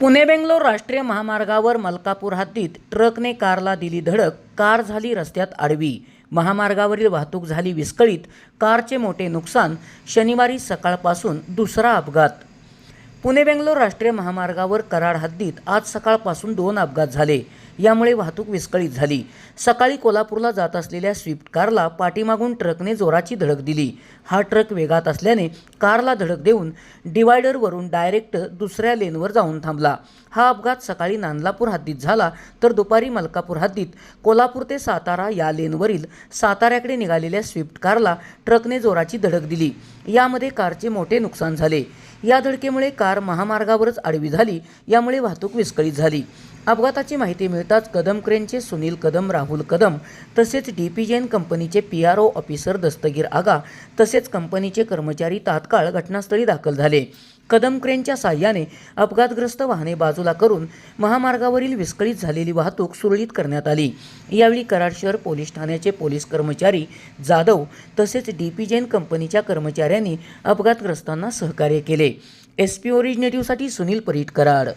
पुणे बेंगलोर राष्ट्रीय महामार्गावर मलकापूर हद्दीत ट्रकने कारला दिली धडक कार झाली रस्त्यात आडवी. महामार्गावरील वाहतूक झाली विस्कळीत कारचे मोठे नुकसान शनिवारी सकाळपासून दुसरा अपघात. पुणे बेंगलोर राष्ट्रीय महामार्गावर कराड हद्दीत आज सकाळपासून दोन अपघात झाले. यामुळे वाहतूक विस्कळीत झाली. सकाळी कोल्हापूरला जात असलेल्या स्विफ्ट कारला पाठीमागून ट्रकने जोराची धडक दिली. हा ट्रक वेगात असल्याने कारला धडक देऊन डिवायडरवरून डायरेक्ट दुसऱ्या लेनवर जाऊन थांबला. हा अपघात सकाळी नांदलापूर हद्दीत झाला तर दुपारी मलकापूर हद्दीत कोल्हापूर ते सातारा या लेनवरील साताऱ्याकडे निघालेल्या स्विफ्ट कारला ट्रकने जोराची धडक दिली. यामध्ये कारचे मोठे नुकसान झाले. या धडकेमुळे कार महामार्गावरच आडवी झाली यामुळे वाहतूक विस्कळीत झाली. अपघाताची माहिती मिळताच कदम क्रेनचे सुनील कदम राहुल कदम तसेच डी पी जैन कंपनीचे P R O officer Dastagir Aga तसेच कंपनीचे कर्मचारी तात्काळ घटनास्थळी दाखल झाले. कदम क्रेनच्या साह्याने अपघातग्रस्त वाहने बाजूला करून महामार्गावरील विस्कळीत झालेली वाहतूक सुरळीत करण्यात आली. यावेळी कराड शहर पोलीस ठाण्याचे पोलीस कर्मचारी जाधव तसेच डी पी जैन कंपनीच्या कर्मचाऱ्यांनी अपघातग्रस्तांना सहकार्य केले. एस पी ओरिजिनेटिव्हसाठी सुनील परीट कराड.